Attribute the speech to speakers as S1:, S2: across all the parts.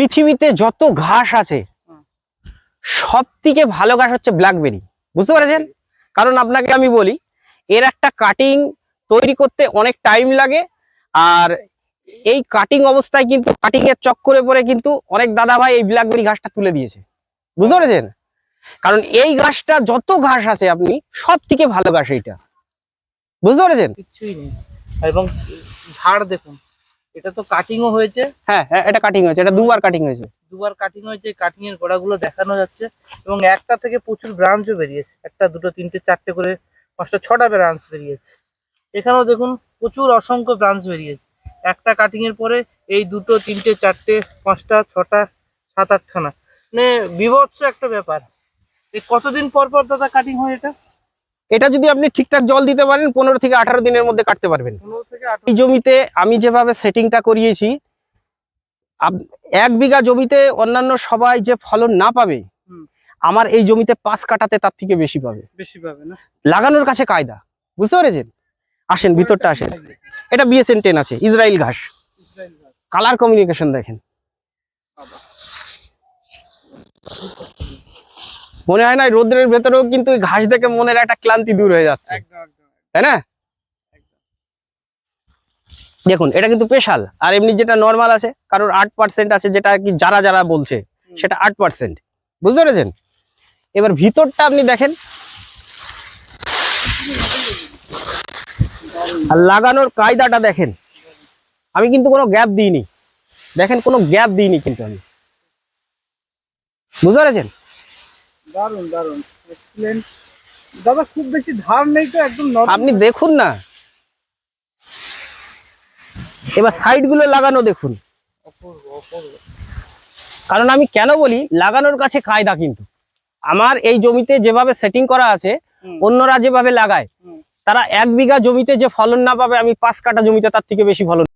S1: পৃথিবীতে যত ঘাস আছে সব থেকে ভালো ঘাস হচ্ছে ব্ল্যাকবেরি বুঝতে পেরেছেন? কারণ আপনাকে আমি বলি এর একটা কাটিং তৈরি করতে অনেক টাইম লাগে আর এই কাটিং অবস্থায় কিন্তু কাটিং এর চক্করে পরে কিন্তু অনেক দাদা ভাই এই ব্ল্যাকবেরি ঘাসটা তুলে দিয়েছে। বুঝতে পেরেছেন? কারণ এই ঘাসটা যত ঘাস আছে আপনি সব থেকে ভালো ঘাস এইটা। বুঝতে পেরেছেন?
S2: কিচ্ছুই নেই। এবং ঝাড় দেখুন। এটা তো কাটিংও হয়েছে।
S1: হ্যাঁ হ্যাঁ এটা কাটিং হয়েছে এটা দুবার কাটিং হয়েছে।
S2: দুবার কাটিং হয়েছে কাটিং এর গোড়াগুলো দেখানো যাচ্ছে এবং একটা থেকে প্রচুর ব্রাঞ্চও বেরিয়েছে। একটা দুটো তিনটে চারটে করে পাঁচটা ছটা ব্রাঞ্চ বেরিয়েছে। এখানেও দেখুন প্রচুর অসংখ্য ব্রাঞ্চ বেরিয়েছে। একটা কাটিং এর পরে এই দুটো তিনটে চারটে পাঁচটা ছটা সাত আটখানা। মানে বিভৎস একটা ব্যাপার। এই কতদিন পর পর দাদা কাটিং হয় এটা?
S1: এটা যদি আপনি ঠিকঠাক জল দিতে পারেন পনেরো থেকে আঠারো দিনের মধ্যে কাটতে পারবেন। এই জমিতে আমি যেভাবে সেটিংটা করিয়েছি এক বিঘা জমিতে অন্যান্য সবাই যে ফলন না পাবে আমার এই জমিতে পাঁচ কাটাতে তার থেকে বেশি পাবে।
S2: বেশি পাবে না।
S1: লাগানোর কাছে কায়দা বুঝতে পেরেছেন? আসেন ভিতরটা আসেন। এটা বিএসএন টেন আছে ইসরায়েল ঘাস। কালার কমিউনিকেশন দেখেন। মনে হয় না রোদ্রের ভেতরেও কিন্তু ঘাস দেখে মনের একটা ক্লান্তি দূর হয়ে যাচ্ছে। তাই না? দেখুন এটা কিন্তু স্পেশাল আর এমনি যেটা নর্মাল আছে কারোর আট পার্সেন্ট আছে যেটা কি যারা যারা বলছে সেটা আট পার্সেন্ট বুঝতে পেরেছেন? এবার ভিতরটা আপনি দেখেন। আর লাগানোর কায়দাটা দেখেন। আমি কিন্তু কোনো গ্যাপ দিইনি। দেখেন কোনো গ্যাপ দিইনি কিন্তু আমি। বুঝতে পেরেছেন?
S2: দারুণ দারুণ এক্সিলেন্ট দাদা খুব বেশি ধার নেই তো একদম
S1: আপনি দেখুন না। এবার সাইডগুলো লাগানো দেখুন। কারণ আমি কেন বলি লাগানোর কাছে কায়দা কিন্তু। আমার এই জমিতে যেভাবে সেটিং করা আছে অন্যরা যেভাবে লাগায় তারা এক বিঘা জমিতে যে ফলন না পাবে আমি পাঁচ কাটা জমিতে তার থেকে বেশি ফলন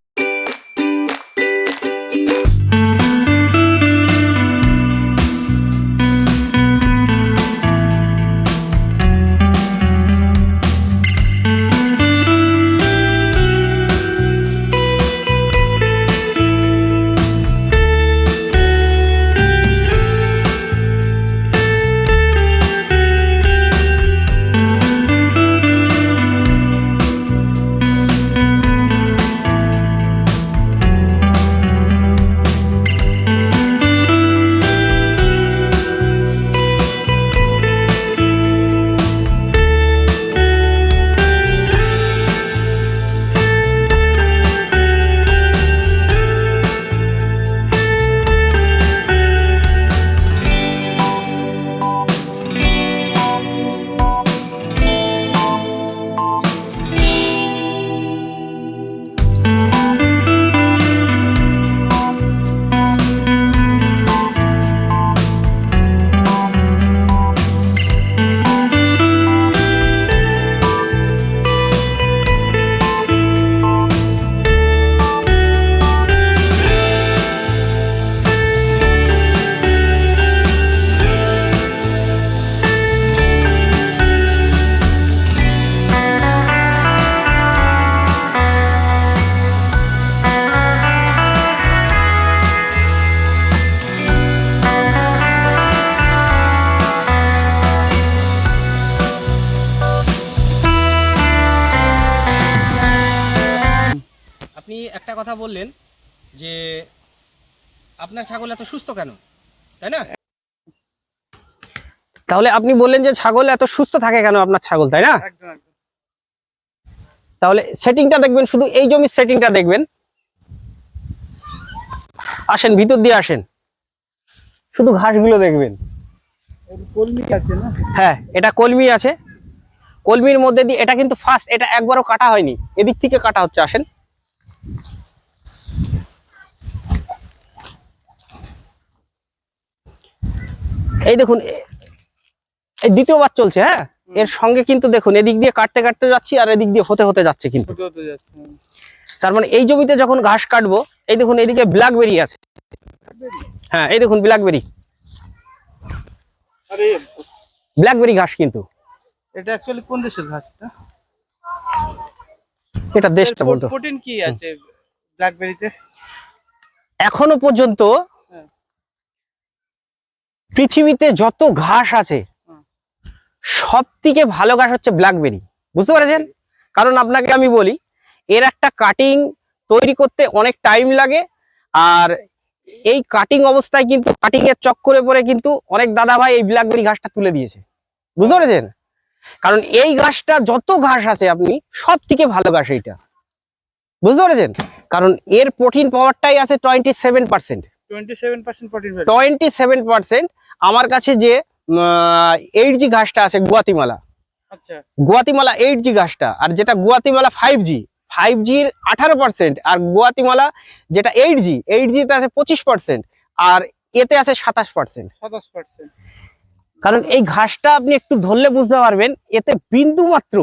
S1: তাহলে আপনি বললেন যে ছাগল এত সুস্থ থাকে কেন আপনার ছাগল তাই না? তাহলে সেটিংটা দেখবেন শুধু এই জমির সেটিংটা দেখবেন। আসেন ভিতর দিয়ে আসেন। শুধু ঘাসগুলো দেখবেন। হ্যাঁ এটা কলমি আছে। কলমির মধ্যে দিয়ে এটা কিন্তু ফার্স্ট এটা একবারও কাটা হয়নি। এদিক থেকে কাটা হচ্ছে আসেন। এই দেখুন এই দ্বিতীয়বার চলছে হ্যাঁ? এর সঙ্গে কিন্তু দেখুন এদিক দিয়ে কাটতে কাটতে যাচ্ছি আর এদিক দিয়ে হতে হতে যাচ্ছে কিন্তু। তার মানে এই জমিতে যখন ঘাস কাটবো এই দেখুন এইদিকে ব্ল্যাকবেরি আছে। হ্যাঁ এই দেখুন ব্ল্যাকবেরি ব্ল্যাকবেরি ঘাস কিন্তু।
S2: এটা অ্যাকচুয়ালি কোন দেশের ঘাস এটা?
S1: এটা দেশটা বলতো।
S2: প্রোটিন কি আছে ব্ল্যাকবেরিতে
S1: এখনও পর্যন্ত
S2: হ্যাঁ।
S1: পৃথিবীতে যত ঘাস আছে। সব থেকে ভালো ঘাস হচ্ছে ব্ল্যাকবেরি বুঝতে পেরেছেন? কারণ আপনাকে আমি বলি এর একটা কাটিং তৈরি করতে অনেক টাইম লাগে আর এই কাটিং অবস্থায় কিন্তু কাটিং এর চক্করে পরে কিন্তু অনেক দাদা ভাই এই ব্ল্যাকবেরি ঘাসটা তুলে দিয়েছে। বুঝতে পেরেছেন? কারণ এই ঘাসটা যত ঘাস আছে আপনি সব থেকে ভালো ঘাস এইটা। বুঝতে পেরেছেন? কারণ এর প্রোটিন পাওয়ারটাই আছে twenty seven percent
S2: twenty seven percent protein
S1: twenty seven percent আমার কাছে যে এইট জি ঘাসটা আছে গুয়াতিমালা।
S2: আচ্ছা।
S1: গুয়াতিমালা এইট জি ঘাসটা আর যেটা গুয়াতিমালা ফাইভ জি ফাইভ জির আঠারো পার্সেন্ট আর গুয়াতিমালা যেটা এইট জি এইট জিতে আছে পঁচিশ পার্সেন্ট আর এতে আছে সাতাশ পার্সেন্ট
S2: সাতাশ পার্সেন্ট
S1: কারণ এই ঘাসটা আপনি একটু ধরলে বুঝতে পারবেন এতে বিন্দু মাত্র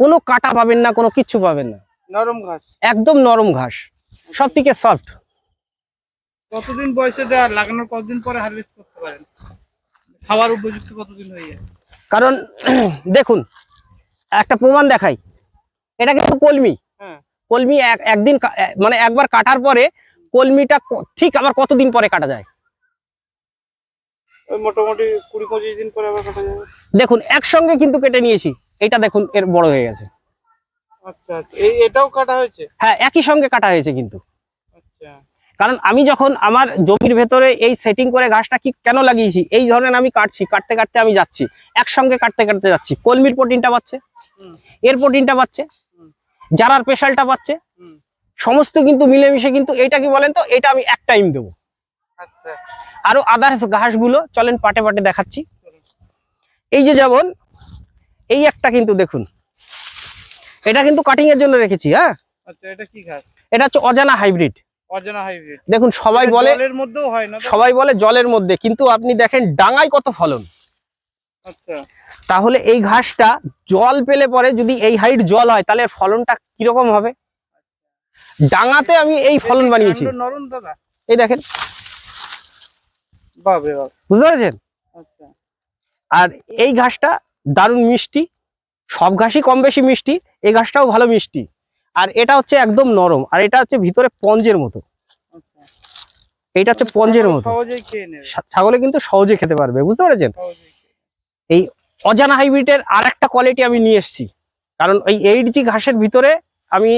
S1: কোনো কাটা পাবেন না কোনো কিচ্ছু পাবেন না।
S2: নরম ঘাস।
S1: একদম নরম ঘাস সব থেকে সফট
S2: কতদিন বয়সে দেওয়া লাগানোর কতদিন পরে হারভেস্ট করতে পারেন? খাবার উপযুক্ত কতদিন হয়ে যায়
S1: কারণ দেখুন একটা প্রমাণ দেখাই। এটা কিন্তু কলমি।
S2: হ্যাঁ।
S1: কলমি এক একদিন মানে একবার কাটার পরে কলমিটা ক- ঠিক আবার কতদিন পরে কাটা যায়?
S2: মোটামুটি কুড়ি পঁচিশ দিন পরে আবার কাটা যাবে
S1: দেখুন একসঙ্গে কিন্তু কেটে নিয়েছি। এটা দেখুন এর বড় হয়ে গেছে।
S2: আচ্ছা আচ্ছা। এই এটাও কাটা হয়েছে?
S1: হ্যাঁ একই সঙ্গে কাটা হয়েছে কিন্তু।
S2: আচ্ছা।
S1: কারণ আমি যখন আমার জমির ভেতরে এই সেটিং করে ঘাসটা কি কেন লাগিয়েছি এই ধরনের আমি কাটছি কাটতে কাটতে আমি যাচ্ছি একসঙ্গে কাটতে কাটতে যাচ্ছি। কলমির প্রোটিনটা পাচ্ছে এর প্রোটিনটা পাচ্ছে
S2: যারার
S1: জারার স্পেশালটা পাচ্ছে সমস্ত কিন্তু মিলেমিশে কিন্তু এইটা কি বলেন তো এটা আমি এক টাইম দেবো।
S2: আচ্ছা।
S1: আরও আদার্স ঘাসগুলো চলেন পাটে পাটে দেখাচ্ছি। এই যে যেমন এই একটা কিন্তু দেখুন এটা কিন্তু কাটিং এর জন্য রেখেছি হ্যাঁ?
S2: আচ্ছা এটা
S1: হচ্ছে অজানা হাইব্রিড
S2: অজানা হাইব্রিড
S1: দেখুন সবাই বলে
S2: জলের মধ্যেও হয় না
S1: সবাই বলে জলের মধ্যে কিন্তু আপনি দেখেন ডাঙায় কত ফলন।
S2: আচ্ছা।
S1: তাহলে এই ঘাসটা জল পেলে পরে যদি এই হাইট জল হয় তাহলে ফলনটা কীরকম হবে? ডাঙাতে আমি এই ফলন বানিয়েছি।
S2: নরম দাদা।
S1: এই দেখেন।
S2: বাবে
S1: বুঝতে পেরেছেন?
S2: আচ্ছা।
S1: আর এই ঘাসটা দারুণ মিষ্টি। সব ঘাসই কম বেশি মিষ্টি এই ঘাসটাও ভালো মিষ্টি। আর এটা হচ্ছে একদম নরম আর এটা হচ্ছে ভিতরে পঞ্জের মতো। এটা হচ্ছে পঞ্জের মতো। ছাগলে কিন্তু সহজে খেতে পারবে বুঝতে পেরেছেন?
S2: এই
S1: অজানা হাইব্রিডের আর একটা কোয়ালিটি আমি নিয়ে এসেছি কারণ ওই এইট জি ঘাসের ভিতরে আমি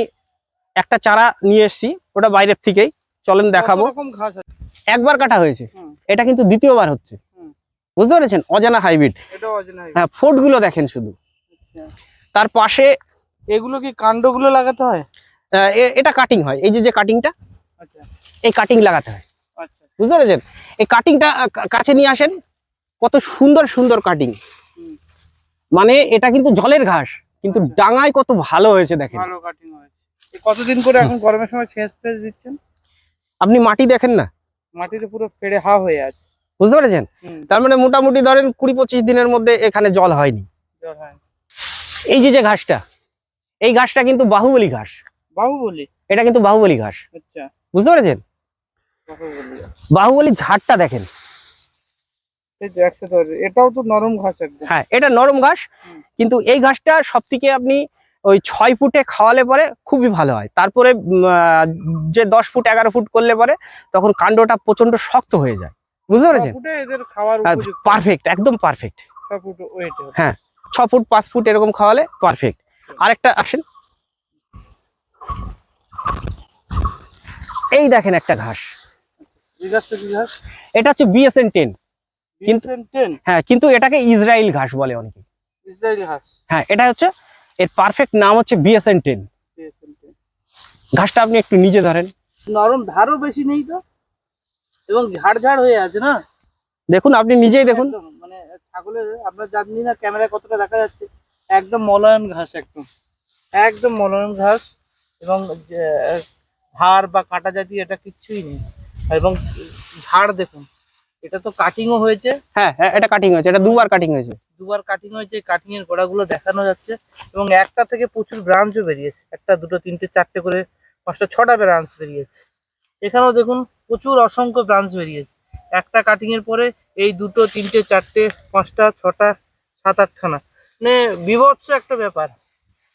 S1: একটা চারা নিয়ে এসেছি ওটা বাইরের থেকেই। চলেন দেখাবো। একবার কাটা হয়েছে এটা কিন্তু দ্বিতীয়বার হচ্ছে। বুঝতে পেরেছেন? অজানা হাইব্রিড। হ্যাঁ ফোটগুলো দেখেন শুধু।
S2: আচ্ছা।
S1: তার পাশে
S2: এগুলো কি কাণ্ডগুলো লাগাতে হয়?
S1: এটা কাটিং হয়। এই যে যে কাটিংটা
S2: আচ্ছা।
S1: এই কাটিং লাগাতে হয়।
S2: আচ্ছা।
S1: বুঝতে পেরেছেন? এই কাটিংটা কাছে নিয়ে আসেন কত সুন্দর সুন্দর কাটিং মানে এটা কিন্তু জলের ঘাস কিন্তু
S2: আচ্ছা।
S1: ডাঙায় কত ভালো হয়েছে দেখেন।
S2: ভালো কাটিং হয়েছে। কতদিন করে এখন গরমের সময় ছেঁচ ফেঁচ দিচ্ছেন?
S1: আপনি মাটি দেখেন না?
S2: মাটিতে পুরো ফেড়ে হা হয়ে আছে।
S1: বুঝতে পেরেছেন? তার মানে মোটামুটি ধরেন কুড়ি পঁচিশ দিনের মধ্যে এখানে জল হয়নি।
S2: জল হয়
S1: এই যে যে ঘাসটা এই ঘাসটা কিন্তু বাহুবলী ঘাস।
S2: বাহুবলি?
S1: এটা কিন্তু বাহুবলী ঘাস।
S2: আচ্ছা।
S1: বুঝতে পেরেছেন?
S2: বাহু বলি
S1: বাহুবলী ঝাড়টা দেখেন।
S2: এটাও তো নরম ঘাস
S1: হ্যাঁ এটা নরম ঘাস। কিন্তু এই ঘাসটা সব থেকে আপনি ওই ছয় ফুটে খাওয়ালে পরে খুবই ভালো হয়। তারপরে যে দশ ফুট এগারো ফুট করলে পরে তখন কাণ্ডটা প্রচণ্ড শক্ত হয়ে যায়। বুঝতে পেরেছেন? পারফেক্ট একদম পারফেক্ট
S2: ওয়েটে
S1: ছ ফুট পাঁচ ফুট এরকম খাওয়ালে পারফেক্ট আরেকটা আসেন। এই দেখেন একটা ঘাস। এটা হচ্ছে বিএসএন টেন। কিন্তু- হ্যাঁ কিন্তু এটাকে ইসরায়েল ঘাস বলে অনেকে। হ্যাঁ এটা হচ্ছে এর পারফেক্ট নাম হচ্ছে বিএসএন টেন।
S2: BSN 10
S1: ঘাসটা আপনি একটু নিজে ধরেন।
S2: নরম ধারও বেশি নেই তো? এবং ঝাড় ঝাড় হয়ে আছে না?
S1: দেখুন আপনি নিজেই দেখুন।
S2: মানে ছাগলের আপনার জানি না ক্যামেরায় কতটা দেখা যাচ্ছে। একদম মলায়ন ঘাস একদম। একদম মলায়ন ঘাস এবং ধার বা কাটা জাতীয় এটা কিচ্ছুই নেই। এবং ঝাড় দেখুন এটা তো কাটিংও হয়েছে।
S1: হ্যাঁ হ্যাঁ এটা কাটিং হয়েছে এটা দুবার কাটিং হয়েছে।
S2: দুবার কাটিং হয়েছে কাটিং এর গোড়াগুলো দেখানো যাচ্ছে। এবং একটা থেকে প্রচুর ব্রাঞ্চও বেরিয়েছে একটা দুটো তিনটে চারটে করে পাঁচটা ছটা ব্রাঞ্চ বেরিয়েছে। এখানেও দেখুন প্রচুর অসংখ্য ব্রাঞ্চ বেরিয়েছে। একটা কাটিং এর পরে এই দুটো তিনটে চারটে পাঁচটা ছটা সাত আটখানা। মানে বিভৎস একটা ব্যাপার।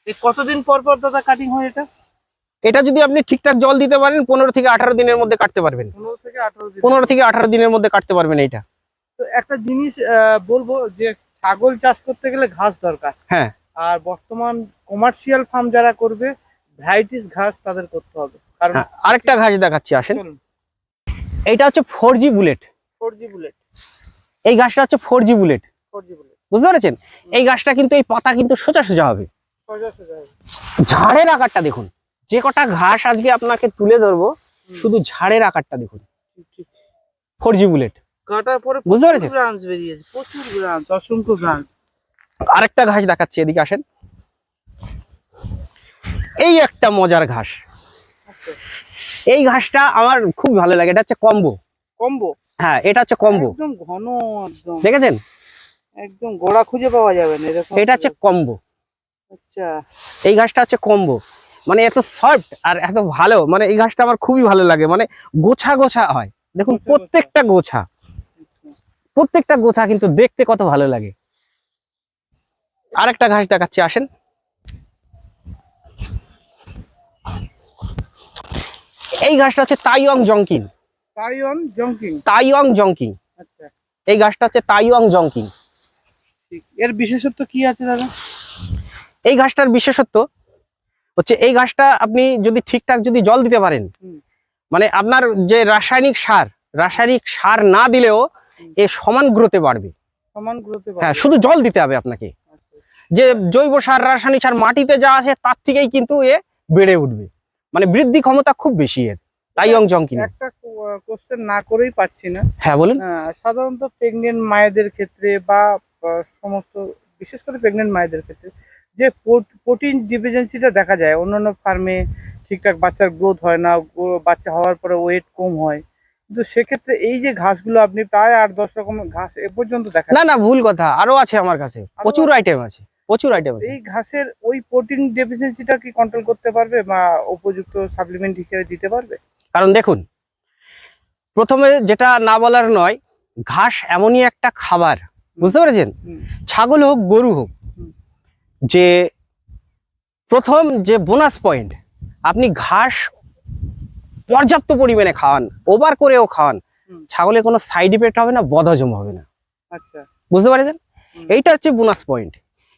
S2: এই কতদিন পর পর দাদা কাটিং হয় এটা?
S1: এটা যদি আপনি ঠিকঠাক জল দিতে পারেন পনেরো থেকে আঠারো দিনের মধ্যে কাটতে পারবেন।
S2: পনেরো থেকে আঠারো
S1: দিনের মধ্যে কাটতে পারবেন এইটা।
S2: তো একটা জিনিস বলব যে ছাগল চাষ করতে গেলে ঘাস দরকার।
S1: হ্যাঁ।
S2: আর বর্তমান কমার্শিয়াল ফার্ম যারা করবে ভ্যারাইটিস ঘাস তাদের করতে হবে। কারণ
S1: হ্যাঁ আরেকটা ঘাস দেখাচ্ছি আসেন। এইটা হচ্ছে four G bullet
S2: four G bullet
S1: এই ঘাসটা হচ্ছে four G bullet
S2: four G bullet
S1: বুঝতে পেরেছেন? এই গাছটা কিন্তু এই পাতা কিন্তু সোজা সোজা হবে। ঝাড়ের আকারটা দেখুন। যে কটা ঘাস আজকে আপনাকে তুলে ধরবো শুধু ঝাড়ের আকারটা দেখুন। Four G bullet.
S2: কাটার পরে
S1: বুঝতে পেরেছেন?
S2: ব্রাঞ্চ বেরিয়েছে প্রচুর ব্রাঞ্চ অসংখ্য ব্রাঞ্চ
S1: আরেকটা ঘাস দেখাচ্ছি এদিকে আসেন। এই একটা মজার ঘাস। এই ঘাসটা আমার খুব ভালো লাগে এটা হচ্ছে কম্বো।
S2: কম্বো?
S1: হ্যাঁ এটা হচ্ছে কম্বো।
S2: একদম ঘন
S1: দেখেছেন?
S2: একদম গোড়া খুঁজে পাওয়া যাবে না এরকম
S1: এটা হচ্ছে কম্বো।
S2: আচ্ছা।
S1: এই ঘাসটা হচ্ছে কম্বো। মানে এত সফট আর এত ভালো মানে এই ঘাসটা আমার খুবই ভালো লাগে মানে গোছা গোছা হয়। দেখুন। প্রত্যেকটা গোছা। প্রত্যেকটা গোছা কিন্তু দেখতে কত ভালো লাগে। আরেকটা ঘাস দেখাচ্ছি আসেন। এই ঘাসটা হচ্ছে তাইওয়াং জংকিং
S2: টাইওয়ান জংকিং
S1: তাইওয়াং জংকিং
S2: আচ্ছা।
S1: এই গাছটা হচ্ছে তাইওয়াং জংকিং
S2: এর বিশেষত্ব কি আছে দাদা?
S1: এই গাছটার বিশেষত্ব হচ্ছে এই গাছটা আপনি যদি ঠিকঠাক যদি জল দিতে পারেন মানে আপনার যে রাসায়নিক সার রাসায়নিক সার না দিলেও এ সমান গ্রোথে বাড়বে।
S2: সমান গ্রোথে
S1: হ্যাঁ শুধু জল দিতে হবে আপনাকে। যে জৈব সার রাসায়নিক সার মাটিতে যা আছে তার থেকেই কিন্তু এ বেড়ে উঠবে। মানে বৃদ্ধি ক্ষমতা খুব বেশি এর। তাইওয়াং জংকিং
S2: একটা কোশ্চেন না করেই পাচ্ছি না।
S1: হ্যাঁ বলুন।
S2: সাধারণত প্রেগনেন্ট মায়েদের ক্ষেত্রে বা সমস্ত বিশেষ করে প্রেগনেন্ট মায়েদের ক্ষেত্রে যে প্রোটিন ডিফিসিয়েন্সিটা দেখা যায় অন্যান্য ফার্মে ঠিকঠাক বাচ্চার গ্রোথ হয় না বাচ্চা হওয়ার পরে ওয়েট কম হয়। কিন্তু সেক্ষেত্রে এই যে ঘাসগুলো আপনি প্রায় আট দশ রকমের ঘাস এ পর্যন্ত দেখা
S1: না না ভুল কথা। আরও আছে আমার কাছে। প্রচুর আইটেম আছে। প্রচুর আইটেম আছে।
S2: এই ঘাসের ওই প্রোটিন ডেফিসিয়েন্সিটা কি কন্ট্রোল করতে পারবে বা উপযুক্ত সাপ্লিমেন্ট হিসেবে দিতে পারবে?
S1: কারণ দেখুন প্রথমে যেটা না বলার নয় ঘাস এমনই একটা খাবার বুঝতে পেরেছেন? ছাগল হোক গরু হোক যে প্রথম যে বোনাস পয়েন্ট আপনি ঘাস পর্যাপ্ত পরিমাণে খাওয়ান ওভার করেও খাওয়ান। ছাগলের কোনো সাইড ইফেক্ট হবে না বদহজম হবে না।
S2: আচ্ছা।
S1: বুঝতে পেরেছেন। এইটা হচ্ছে বোনাস পয়েন্ট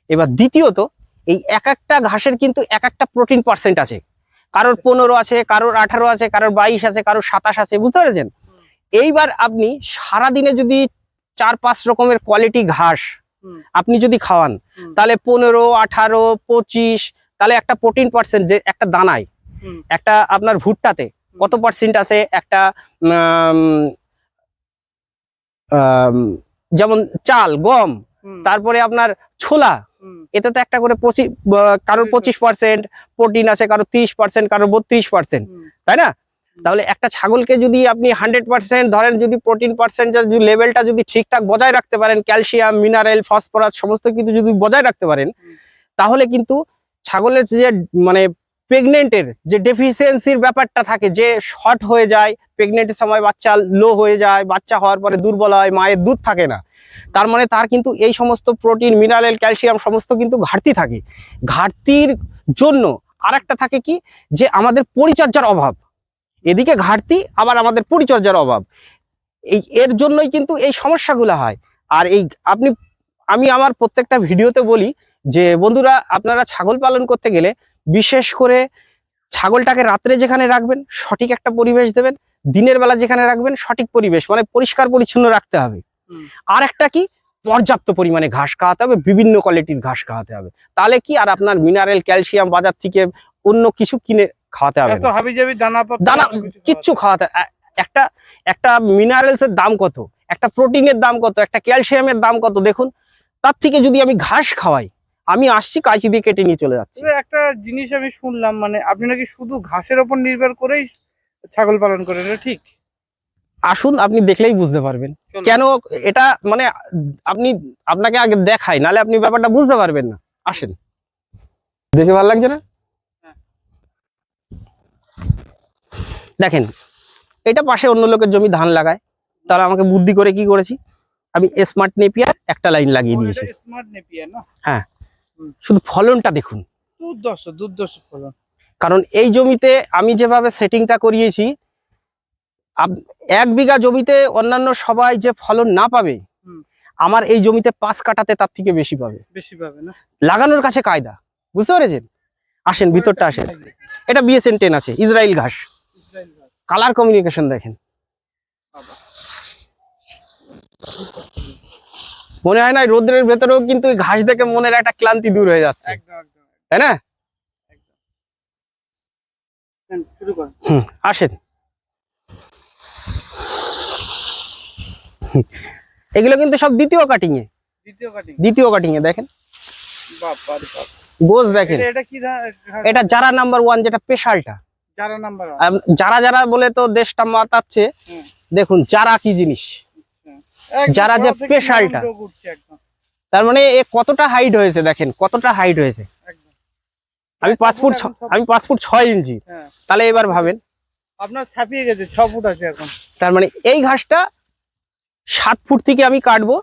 S1: এবার দ্বিতীয়ত এই এক একটা ঘাসের কিন্তু এক একটা প্রোটিন পার্সেন্ট আছে। কারোর পনেরো আছে কারোর আঠারো আছে কারোর বাইশ আছে কারোর সাতাশ আছে বুঝতে পেরেছেন? এইবার আপনি সারাদিনে যদি চার পাঁচ রকমের কোয়ালিটি ঘাস আপনি যদি খাওয়ান তাহলে পনেরো আঠারো পঁচিশ তাহলে একটা প্রোটিন পার্সেন্ট যে একটা দানায় একটা আপনার ভুট্টাতে কত পার্সেন্ট আছে একটা যেমন চাল গম তারপরে আপনার ছোলা এতে তো একটা করে পঁচিশ কারোর পঁচিশ পার্সেন্ট প্রোটিন আছে কারোর তিরিশ পার্সেন্ট কারোর বত্রিশ পার্সেন্ট তাই না? তাহলে একটা ছাগলকে যদি আপনি হান্ড্রেড পার্সেন্ট ধরেন যদি প্রোটিন পার্সেন্ট যদি লেভেলটা যদি ঠিকঠাক বজায় রাখতে পারেন ক্যালসিয়াম মিনারেল ফসফরাস সমস্ত কিছু যদি বজায় রাখতে পারেন তাহলে কিন্তু ছাগলের যে মানে প্রেগনেন্টের যে ডেফিসিয়েন্সির ব্যাপারটা থাকে যে শর্ট হয়ে যায় প্রেগনেন্টের সময় বাচ্চা লো হয়ে যায় বাচ্চা হওয়ার পরে দুর্বল হয় মায়ের দুধ থাকে না। তার মানে তার কিন্তু এই সমস্ত প্রোটিন মিনারেল ক্যালসিয়াম সমস্ত কিন্তু ঘাটতি থাকে। ঘাটতির জন্য আরেকটা থাকে কি? যে আমাদের পরিচর্যার অভাব। এদিকে ঘাটতি আবার আমাদের পরিচর্যার অভাব। এই এর জন্যই কিন্তু এই সমস্যাগুলো হয়। আর এই আপনি আমি আমার প্রত্যেকটা ভিডিওতে বলি যে বন্ধুরা আপনারা ছাগল পালন করতে গেলে বিশেষ করে ছাগলটাকে রাত্রে যেখানে রাখবেন সঠিক একটা পরিবেশ দেবেন দিনের বেলা যেখানে রাখবেন সঠিক পরিবেশ মানে পরিষ্কার পরিচ্ছন্ন রাখতে হবে। আর একটা কি পর্যাপ্ত পরিমাণে ঘাস খাওয়াতে হবে বিভিন্ন কোয়ালিটির ঘাস খাওয়াতে হবে। তাহলে কি আর আপনার মিনারেল ক্যালসিয়াম বাজার থেকে অন্য কিছু কিনে খাওয়াতে হবে
S2: দানা
S1: কিচ্ছু খাওয়াতে একটা একটা মিনারেলস এর দাম কত? একটা প্রোটিনের দাম কত? একটা ক্যালসিয়ামের দাম কত? দেখুন তার থেকে যদি আমি ঘাস খাওয়াই আমি আসছি কাঁচি দিয়ে কেটে নিয়ে চলে যাচ্ছি।
S2: একটা জিনিস আমি শুনলাম মানে আপনি নাকি শুধু ঘাসের ওপর নির্ভর করেই ছাগল পালন করেন ঠিক?
S1: আসুন আপনি দেখলেই বুঝতে পারবেন। কেন এটা মানে আপনি আপনাকে আগে দেখাই নালে আপনি ব্যাপারটা বুঝতে পারবেন না। আসেন। দেখে ভালো লাগছে না? দেখেন এটা পাশে অন্য লোকের জমি ধান লাগায় তারা আমাকে বুদ্ধি করে কি করেছি? আমি স্মার্ট নেপিয়ার একটা লাইন লাগিয়ে দিয়েছি।
S2: স্মার্ট নেপিয়ার না?
S1: শুধু ফলনটা দেখুন। আপ- এক বিঘা জমিতে অন্যান্য সবাই যে ফলন না পাবে আমার এই জমিতে পাঁচ কাটাতে তার থেকে বেশি পাবে।
S2: বেশি পাবে না?
S1: লাগানোর কাছে কায়দা বুঝতে পেরেছেন? আসেন ভিতরটা আসেন। এটা বিএসএন টেন আছে ইসরায়েল ঘাস। কালার কমিউনিকেশন দেখেন। মনে হয় না রোদ্রের ভেতরেও কিন্তু ঘাস দেখে মনের একটা ক্লান্তি দূর হয়ে যাচ্ছে। তাই না? আসেন। এগুলো কিন্তু সব দ্বিতীয় কাটিং এ।
S2: দ্বিতীয় কাটিং
S1: এ। দেখেন। গোজ দেখেন।
S2: এটা এটা কি
S1: এটা যারা নাম্বার ওয়ান যেটা স্পেশালটা
S2: যারা
S1: যারা বলে তো দেশটা মাতাচ্ছে দেখুন যারা কি জিনিস? যারা যে স্পেশালটা। তার মানে এ কতটা হাইট হয়েছে দেখেন কতটা হাইট হয়েছে? আমি পাঁচ ফুট ছ- আমি পাঁচ ফুট ছয় ইঞ্চি।
S2: হ্যাঁ।
S1: তাহলে এবার ভাবেন।
S2: আপনার ছাপিয়ে গেছে ছ ফুট আছে এখন।
S1: তার মানে এই ঘাসটা সাত ফুট থেকে আমি কাটবো।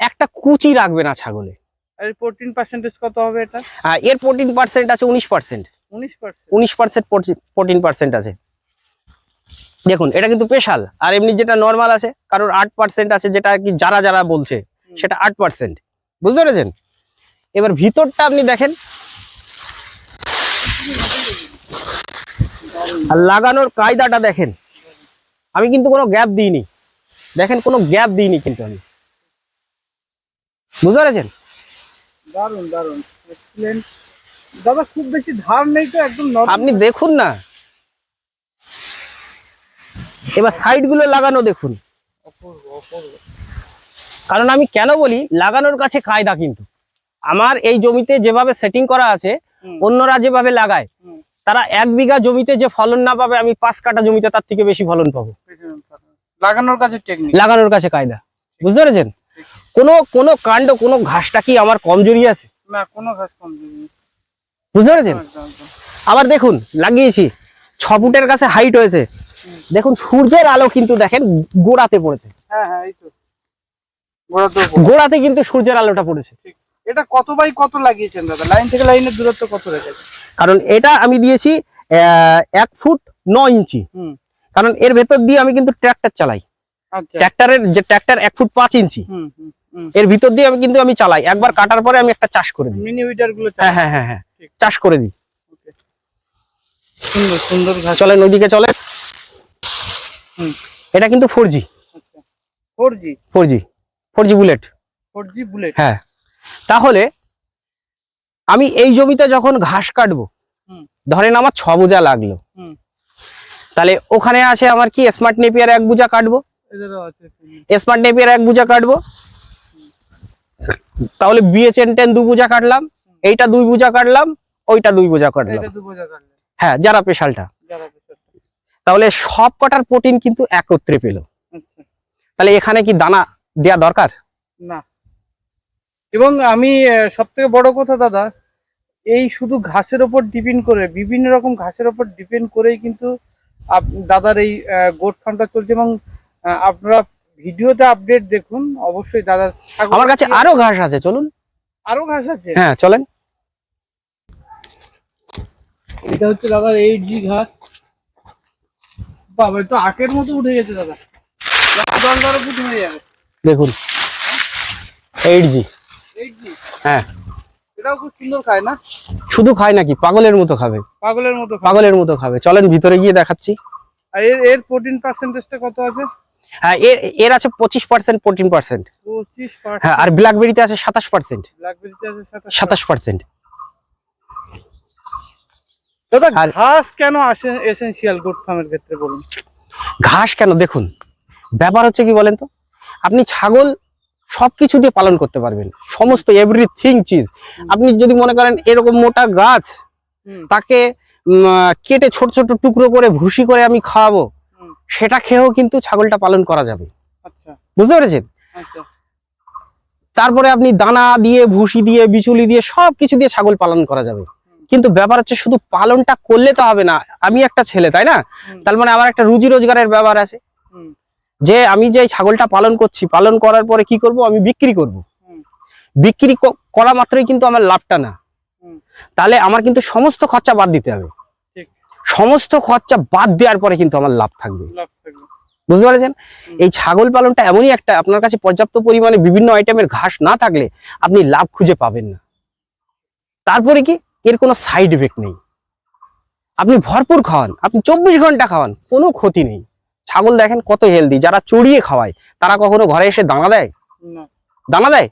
S1: একটা কুচি রাখবে না ছাগলে।
S2: আর ফোরটিন পার্সেন্টেজ কত হবে এটা?
S1: এর ফোরটিন পার্সেন্ট আছে উনিশ পার্সেন্ট
S2: উনিশ পার্সেন্ট
S1: ফোরটিন পার্সেন্ট আছে। দেখুন এটা কিন্তু স্পেশাল আর এমনি যেটা নর্মাল আছে কারোর আট পার্সেন্ট আছে যেটা কি যারা যারা বলছে সেটা আট পার্সেন্ট বুঝতে পেরেছেন? এবার ভিতরটা আপনি দেখেন। আর লাগানোর কায়দাটা দেখেন। আমি কিন্তু কোনো গ্যাপ দিইনি। দেখেন কোনো গ্যাপ দিইনি কিন্তু আমি। বুঝতে পেরেছেন?
S2: দারুণ এক্সিলেন্ট দাদা খুব বেশি ধার নেই তো একদম
S1: আপনি দেখুন না। এবার সাইডগুলো লাগানো দেখুন। কারণ আমি কেন বলি লাগানোর কাছে কায়দা কিন্তু। আমার এই জমিতে যেভাবে সেটিং করা আছে অন্যরা যেভাবে লাগায় তারা এক বিঘা জমিতে যে ফলন না পাবে আমি পাঁচ কাটা জমিতে তার থেকে বেশি ফলন পাবো।
S2: লাগানোর কাছে টেকনিক
S1: লাগানোর কাছে কায়দা। বুঝতে পেরেছেন? কোনো কোনো কাণ্ড কোনো ঘাসটা কি আমার কমজোরি আছে?
S2: না কোনো ঘাস কম দিইনি
S1: বুঝতে পেরেছেন। আবার দেখুন লাগিয়েছি। ছ ফুটের কাছে হাইট হয়েছে। দেখুন সূর্যের আলো কিন্তু দেখেন গোড়াতে পড়েছে।
S2: হ্যাঁ হ্যাঁ
S1: গোড়াতে কিন্তু সূর্যের আলোটা পড়েছে।
S2: এটা কত বাই কত লাগিয়েছেন দাদা? লাইন থেকে লাইনের দূরত্ব কত রেখেছে
S1: কারণ এটা আমি দিয়েছি আহ, এক ফুট ন ইঞ্চি। কারণ এর ভেতর দিয়ে আমি কিন্তু ট্র্যাক্টর চালাই।
S2: আচ্ছা।
S1: ট্র্যাক্টরের যে ট্র্যাক্টর এক ফুট পাঁচ ইঞ্চি। এর ভিতর দিয়ে আমি কিন্তু আমি চালাই। একবার কাটার পরে আমি একটা চাষ করে দিই।
S2: মিনি উইডারগুলো
S1: হ্যাঁ হ্যাঁ হ্যাঁ। চাষ করে দিই।
S2: সুন্দর সুন্দর ঘাস।
S1: চলেন ওইদিকে চলে এটা কিন্তু four G
S2: four G
S1: four G four G bullet
S2: four G bullet
S1: হ্যাঁ। তাহলে আমি এই জমিতে যখন ঘাস কাটবো। ধরেন আমার ছ বোঝা লাগল। তাহলে ওখানে আছে আমার কি স্মার্ট নেপিয়ার এক বুঝা কাটবো? স্মার্ট নেপিয়ার এক বুঝা কাটবো? তাহলে বিএচএন টেন দু বুঝা কাটলাম। এইটা দুই বুঝা কাটলাম ওইটা দুই বুঝা কাটলাম। হ্যাঁ যারা পেশালটা। তাহলে সব কটার প্রোটিন কিন্তু একত্রে পেল।
S2: আচ্ছা।
S1: তাহলে এখানে কি দানা দেয়া দরকার?
S2: না। এবং আমি সব থেকে বড় কথা দাদা এই শুধু ঘাসের ওপর ডিপেন্ড করে বিভিন্ন রকম ঘাসের ওপর ডিপেন্ড করেই কিন্তু দাদার এই গোট ফার্মটা চলছে এবং আপনারা ভিডিওতে আপডেট দেখুন অবশ্যই দাদা
S1: আমার কাছে আরও ঘাস আছে চলুন।
S2: আরও ঘাস আছে?
S1: হ্যাঁ চলেন।
S2: এটা হচ্ছে দাদার এইট জি ঘাস বাবা তো আখের মতো উঠে গেছে দাদা। হয়ে যাবে।
S1: দেখুন। এইট জি
S2: এইট জি
S1: হ্যাঁ।
S2: এটাও খুব সুন্দর খায় না?
S1: শুধু খায় নাকি? পাগলের মতো খাবে।
S2: পাগলের মতো
S1: পাগলের মতো খাবে। চলেন ভিতরে গিয়ে দেখাচ্ছি।
S2: আর এর এর প্রোটিন পার্সেন্টেজটা কত আছে?
S1: হ্যাঁ এর এর আছে পঁচিশ পার্সেন্ট পার্সেন্ট
S2: পঁচিশ
S1: হ্যাঁ আর ব্ল্যাকবেরিতে আছে সাতাশ পার্সেন্ট
S2: ব্ল্যাকবেরিতে আছে সাতাশ
S1: পার্সেন্ট
S2: দাদা ঘাস কেন এসেনশিয়াল গোট ফার্মের ক্ষেত্রে বলুন?
S1: ঘাস কেন? দেখুন ব্যাপার হচ্ছে কি বলেন তো? আপনি ছাগল সবকিছু দিয়ে পালন করতে পারবেন। সমস্ত এভরিথিং চিজ আপনি যদি মনে করেন এরকম মোটা গাছ তাকে কেটে ছোট ছোট টুকরো করে ভুসি করে আমি খাওয়াবো সেটা খেয়েও কিন্তু ছাগলটা পালন করা যাবে।
S2: আচ্ছা।
S1: বুঝতে পেরেছেন?
S2: আচ্ছা।
S1: তারপরে আপনি দানা দিয়ে ভুসি দিয়ে বিচুলি দিয়ে সবকিছু দিয়ে ছাগল পালন করা যাবে। কিন্তু ব্যাপার হচ্ছে শুধু পালনটা করলে তো হবে না। আমি একটা ছেলে তাই না? তার মানে আমার একটা রুজি রোজগারের ব্যাপার আছে। যে আমি যে ছাগলটা পালন করছি পালন করার পরে কি করব? আমি বিক্রি করব। বিক্রি করা মাত্রই কিন্তু আমার লাভটা না। তাহলে আমার কিন্তু সমস্ত খরচা বাদ দিতে হবে। সমস্ত খরচা বাদ দেওয়ার পরে কিন্তু আমার লাভ থাকবে। বুঝতে পারছেন? এই ছাগল পালনটা এমনই একটা আপনার কাছে পর্যাপ্ত পরিমাণে বিভিন্ন আইটেমের ঘাস না থাকলে আপনি লাভ খুঁজে পাবেন না। তারপরে কি? এর কোনো সাইড এফেক্ট নেই। আপনি ভরপুর খাওয়ান আপনি চব্বিশ ঘণ্টা খাওয়ান কোনো ক্ষতি নেই। ছাগল দেখেন কত হেলদি যারা চড়িয়ে খাওয়ায় তারা কখনো ঘরে এসে দানা দেয়? দানা দেয়?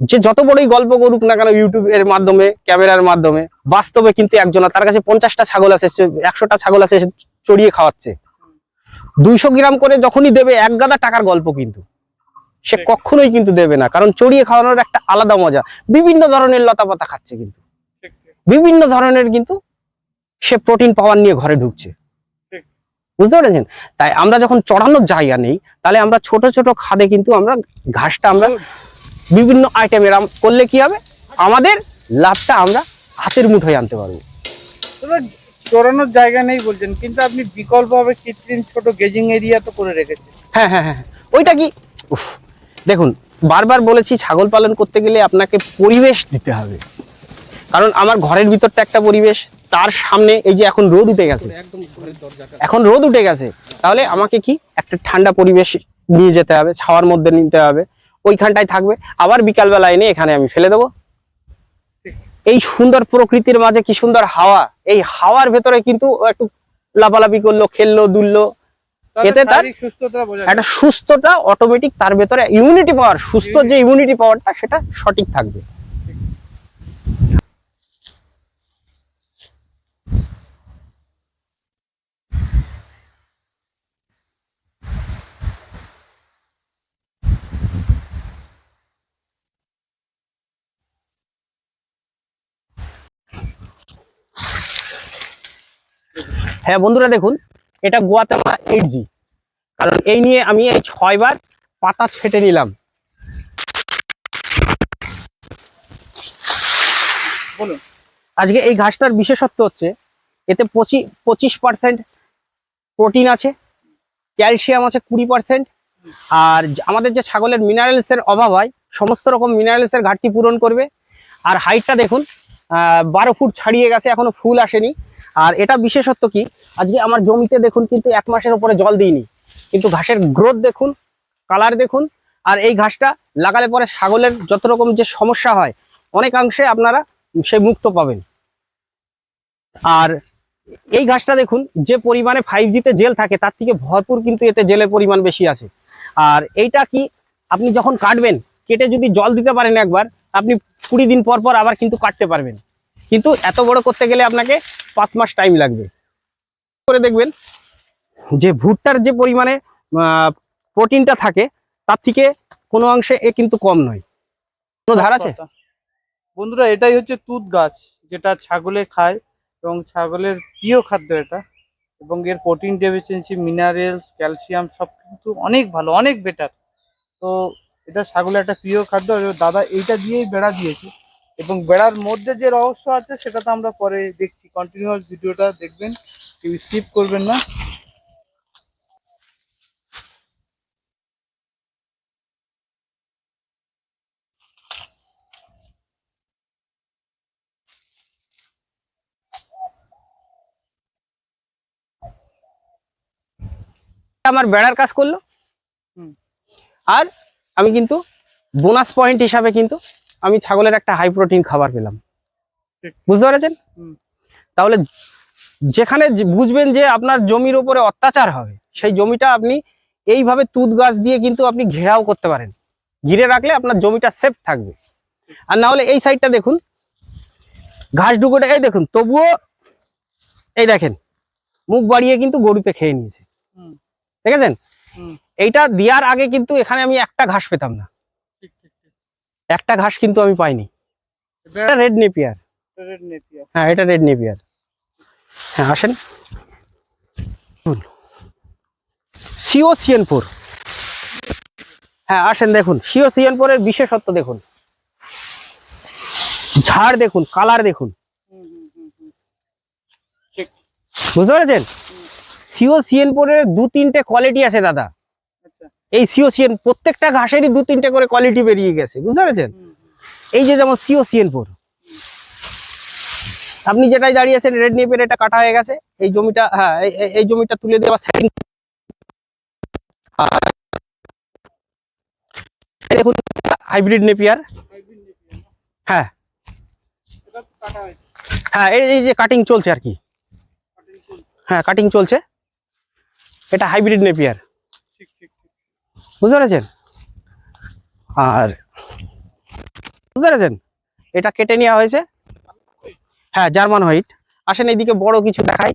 S1: যে যত বড়ই গল্প করুক না কেন ইউটিউবের মাধ্যমে ক্যামেরার মাধ্যমে বাস্তবে কিন্তু একজনা তার কাছে পঞ্চাশটা ছাগল আছে একশোটা ছাগল আছে সে চড়িয়ে খাওয়াচ্ছে। দুইশো গ্রাম করে যখনই দেবে এক গাদা টাকার গল্প কিন্তু। সে। কখনোই কিন্তু দেবে না কারণ চড়িয়ে খাওয়ানোর একটা আলাদা মজা। বিভিন্ন ধরনের লতা পাতা খাচ্ছে কিন্তু। বিভিন্ন ধরনের কিন্তু সে প্রোটিন পাওয়ার নিয়ে ঘরে ঢুকছে। বুঝতে পেরেছেন? তাই আমরা যখন চড়ানোর জায়গা নেই তাহলে আমরা ছোট ছোট খাদে কিন্তু আমরা ঘাসটা আমরা বিভিন্ন আইটেমের আম- করলে কি হবে? আমাদের লাভটা আমরা হাতের মুঠোয় আনতে পারব।
S2: চড়ানোর জায়গা নেই বলছেন কিন্তু আপনি বিকল্পভাবে কৃত্রিম ছোট গেজিং এরিয়া তো করে রেখেছেন।
S1: হ্যাঁ হ্যাঁ হ্যাঁ। ওইটা কি? উফ, দেখুন বারবার বলেছি ছাগল পালন করতে গেলে আপনাকে পরিবেশ দিতে হবে। কারণ আমার ঘরের ভিতরটা একটা পরিবেশ তার সামনে এই যে এখন রোদ উঠে গেছে। এখন রোদ উঠে গেছে। তাহলে আমাকে কি একটা ঠান্ডা পরিবেশ নিয়ে যেতে হবে ছাওয়ার মধ্যে নিতে হবে ওইখানটায় থাকবে। আবার বিকালবেলা এনে এখানে আমি ফেলে দেবো। এই সুন্দর প্রকৃতির মাঝে কি সুন্দর হাওয়া। এই হাওয়ার ভেতরে কিন্তু একটু লাফালাফি করল খেললো দুললো। এতে তার-। একটা সুস্থতা অটোমেটিক তার ভেতরে ইমিউনিটি পাওয়ার সুস্থ যে ইমিউনিটি পাওয়ারটা সেটা সঠিক থাকবে। হ্যাঁ বন্ধুরা দেখুন এটা গোয়াতেমালা এইট জি কারণ এই নিয়ে আমি এই ছয়বার পাতা ছেটে নিলাম।
S2: বলুন।
S1: আজকে এই ঘাসটার বিশেষত্ব হচ্ছে এতে পঁচিশ পঁচিশ পার্সেন্ট প্রোটিন আছে ক্যালসিয়াম আছে কুড়ি পার্সেন্ট আর আমাদের যে ছাগলের মিনারেলসের অভাব হয় সমস্ত রকম মিনারেলসের ঘাটতি পূরণ করবে। আর হাইটটা দেখুন বারো ফুট ছাড়িয়ে গেছে, এখনও ফুল আসেনি। আর এটা বিশেষত্ব কি? আজকে আমার জমিতে দেখুন কিন্তু এক মাসের উপরে জল দিইনি। কিন্তু ঘাসের গ্রোথ দেখুন, কালার দেখুন, আর এই ঘাসটা লাগালে পরে ছাগলের যত রকম যে সমস্যা হয়, অনেকাংশে আপনারা সে মুক্ত পাবেন। আর এই ঘাসটা দেখুন, যে পরিমাণে ফাইভ জিতে জেল থাকে, তার থেকে ভরপুর কিন্তু এতে জেলের পরিমাণ বেশি আছে। আর এইটা কি, আপনি যখন কাটবেন, কেটে যদি জল দিতে পারেন একবার আপনি কুড়ি দিন পর পর আবার কিন্তু কাটতে পারবেন। কিন্তু এত বড় করতে গেলে আপনাকে পাঁচ মাস টাইম লাগবে। করে দেখবেন যে ভুট্টার যে পরিমাণে প্রোটিনটা থাকে, তার থেকে কোনো অংশে এ কিন্তু কম নয়। কোনো ধার আছে?
S2: বন্ধুরা, এটাই হচ্ছে তুত গাছ, যেটা ছাগলে খায় এবং ছাগলের প্রিয় খাদ্য এটা। এবং এর প্রোটিন ডেফিসিয়েন্সি মিনারেলস ক্যালসিয়াম সব কিন্তু অনেক ভালো, অনেক বেটার তো এটা ছাগলের একটা প্রিয় খাদ্য দাদা এইটা দিয়েই বেড়া দিয়েছে। এবং বেড়ার মধ্যে যে রহস্য আছে সেটা তো আমরা পরে দেখছি। কন্টিনিউয়াস ভিডিওটা দেখবেন কেউ স্কিপ করবেন না।
S1: আমার বেড়ার কাজ করল?
S2: হুম।
S1: আর আমি কিন্তু বোনাস পয়েন্ট হিসাবে কিন্তু আমি ছাগলের একটা হাই প্রোটিন খাবার পেলাম। বুঝতে পেরেছেন? তাহলে যেখানে বুঝবেন যে আপনার জমির উপরে অত্যাচার হবে সেই জমিটা আপনি এইভাবে তুত গাছ দিয়ে কিন্তু আপনি ঘেরাও করতে পারেন। ঘিরে রাখলে আপনার জমিটা সেফ থাকবে। আর না হলে এই সাইডটা দেখুন। ঘাস ডুকোটা এই দেখুন তবুও এই দেখেন মুখ বাড়িয়ে কিন্তু গরুতে খেয়ে নিয়েছে। দেখেছেন। এইটা দেওয়ার আগে কিন্তু এখানে আমি একটা ঘাস পেতাম না। একটা ঘাস কিন্তু আমি পাইনি। এটা রেড নেপিয়ার হ্যাঁ এটা রেড নেপিয়ার হ্যাঁ আসেন। সিও সিএনপুর হ্যাঁ আসেন দেখুন। সিও সিএনপুরের বিশেষত্ব দেখুন। ঝাড় দেখুন কালার দেখুন। বুঝতে পেরেছেন? সিও সিএনপুরের দু তিনটে কোয়ালিটি আছে দাদা।
S2: আচ্ছা।
S1: এই সিও সিএন প্রত্যেকটা ঘাসেরই দু তিনটে করে কোয়ালিটি বেরিয়ে গেছে বুঝতে পেরেছেন? এই যে যেমন সিও সিএনপুর আপনি যেটাই দাঁড়িয়ে আছেন রেড নেপের এটা কাটা হয়ে গেছে এই জমিটা হ্যাঁ এই- জমিটা তুলে দেওয়া সেটিং দেখুন হাইব্রিড নেপিয়ার হ্যাঁ। হ্যাঁ এই এই যে কাটিং চলছে আর কি। হ্যাঁ কাটিং চলছে। এটা হাইব্রিড নেপিয়ার বুঝতে পেরেছেন? আর বুঝতে পেরেছেন? এটা কেটে নেওয়া হয়েছে। হ্যাঁ জার্মান হোয়াইট। আসেন এইদিকে বড় কিছু দেখাই।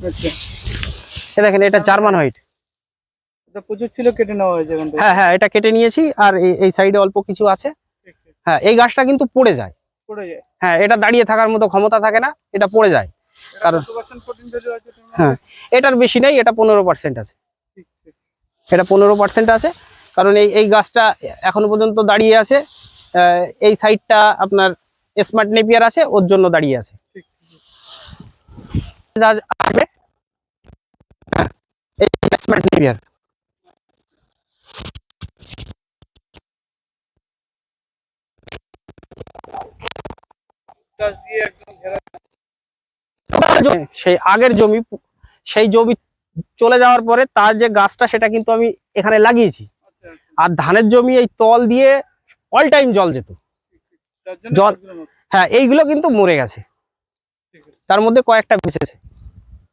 S2: আচ্ছা।
S1: দেখেন এটা জার্মান হোয়াইট।
S2: প্রচুর ছিল কেটে নেওয়া হয়েছে
S1: হ্যাঁ হ্যাঁ এটা কেটে নিয়েছি। আর এই- সাইডে অল্প কিছু আছে। হ্যাঁ এই গাছটা কিন্তু পড়ে যায়।
S2: পড়ে যায়।
S1: হ্যাঁ এটা দাঁড়িয়ে থাকার মতো ক্ষমতা থাকে না এটা পড়ে যায়। কারণ-? হ্যাঁ এটার বেশি নেই এটা পনেরো পার্সেন্ট আছে। এটা পনেরো পার্সেন্ট আছে কারণ এই এই গাছটা এখনও পর্যন্ত দাঁড়িয়ে আছে। এই সাইডটা আপনার স্মার্ট নেপিয়ার আছে ওর জন্য দাঁড়িয়ে আছে। আসবে স্মার্ট নেপিয়ার সেই আগের জমি সেই জমি চলে যাওয়ার পরে তার যে গাছটা সেটা কিন্তু আমি এখানে লাগিয়েছি।
S2: আচ্ছা আচ্ছা।
S1: আর ধানের জমি এই তল দিয়ে অল টাইম জল যেত। জল- হ্যাঁ এইগুলো কিন্তু মরে গেছে। তার মধ্যে কয়েকটা ভেসেছে।